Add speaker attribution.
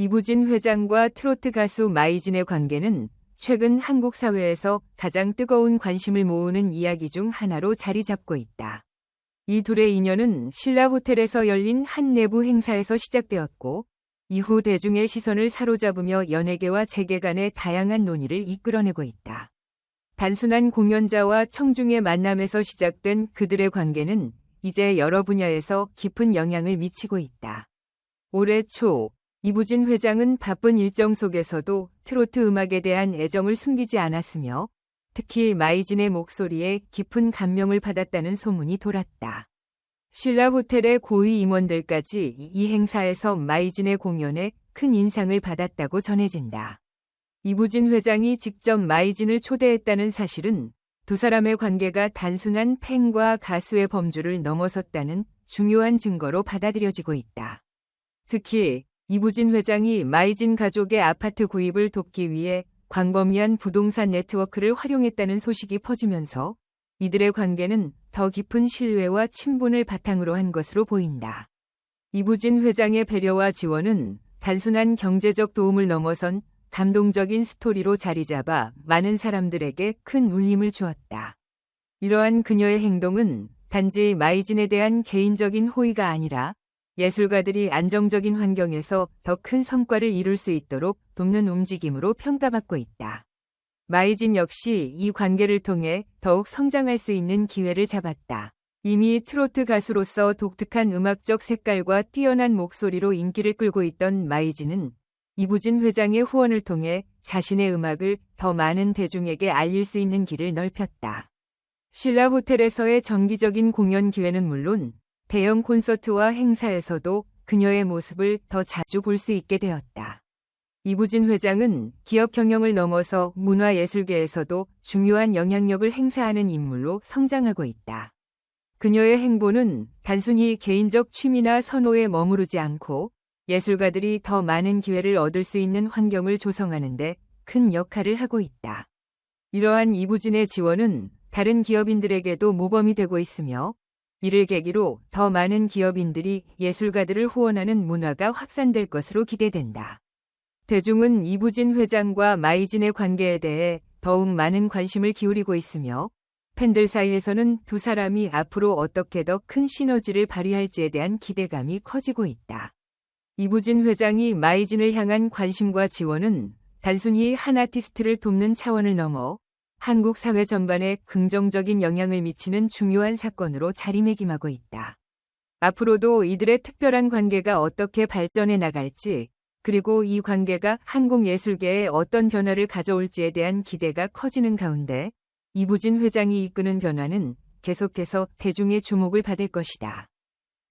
Speaker 1: 이부진 회장과 트로트 가수 마이진의 관계는 최근 한국 사회에서 가장 뜨거운 관심을 모으는 이야기 중 하나로 자리 잡고 있다. 이 둘의 인연은 신라 호텔에서 열린 한 내부 행사에서 시작되었고, 이후 대중의 시선을 사로잡으며 연예계와 재계 간의 다양한 논의를 이끌어내고 있다. 단순한 공연자와 청중의 만남에서 시작된 그들의 관계는 이제 여러 분야에서 깊은 영향을 미치고 있다. 올해 초 이부진 회장은 바쁜 일정 속에서도 트로트 음악에 대한 애정을 숨기지 않았으며 특히 마이진의 목소리에 깊은 감명을 받았다는 소문이 돌았다. 신라 호텔의 고위 임원들까지 이 행사에서 마이진의 공연에 큰 인상을 받았다고 전해진다. 이부진 회장이 직접 마이진을 초대했다는 사실은 두 사람의 관계가 단순한 팬과 가수의 범주를 넘어섰다는 중요한 증거로 받아들여지고 있다. 특히 이부진 회장이 마이진 가족의 아파트 구입을 돕기 위해 광범위한 부동산 네트워크를 활용했다는 소식이 퍼지면서 이들의 관계는 더 깊은 신뢰와 친분을 바탕으로 한 것으로 보인다. 이부진 회장의 배려와 지원은 단순한 경제적 도움을 넘어선 감동적인 스토리로 자리 잡아 많은 사람들에게 큰 울림을 주었다. 이러한 그녀의 행동은 단지 마이진에 대한 개인적인 호의가 아니라 예술가들이 안정적인 환경에서 더 큰 성과를 이룰 수 있도록 돕는 움직임으로 평가받고 있다. 마이진 역시 이 관계를 통해 더욱 성장할 수 있는 기회를 잡았다. 이미 트로트 가수로서 독특한 음악적 색깔과 뛰어난 목소리로 인기를 끌고 있던 마이진은 이부진 회장의 후원을 통해 자신의 음악을 더 많은 대중에게 알릴 수 있는 길을 넓혔다. 신라 호텔에서의 정기적인 공연 기회는 물론 대형 콘서트와 행사에서도 그녀의 모습을 더 자주 볼 수 있게 되었다. 이부진 회장은 기업 경영을 넘어서 문화예술계에서도 중요한 영향력을 행사하는 인물로 성장하고 있다. 그녀의 행보는 단순히 개인적 취미나 선호에 머무르지 않고 예술가들이 더 많은 기회를 얻을 수 있는 환경을 조성하는데 큰 역할을 하고 있다. 이러한 이부진의 지원은 다른 기업인들에게도 모범이 되고 있으며 이를 계기로 더 많은 기업인들이 예술가들을 후원하는 문화가 확산될 것으로 기대된다. 대중은 이부진 회장과 마이진의 관계에 대해 더욱 많은 관심을 기울이고 있으며 팬들 사이에서는 두 사람이 앞으로 어떻게 더 큰 시너지를 발휘할지에 대한 기대감이 커지고 있다. 이부진 회장이 마이진을 향한 관심과 지원은 단순히 한 아티스트를 돕는 차원을 넘어 한국 사회 전반에 긍정적인 영향을 미치는 중요한 사건으로 자리매김하고 있다. 앞으로도 이들의 특별한 관계가 어떻게 발전해 나갈지 그리고 이 관계가 한국 예술계에 어떤 변화를 가져올지에 대한 기대가 커지는 가운데 이부진 회장이 이끄는 변화는 계속해서 대중의 주목을 받을 것이다.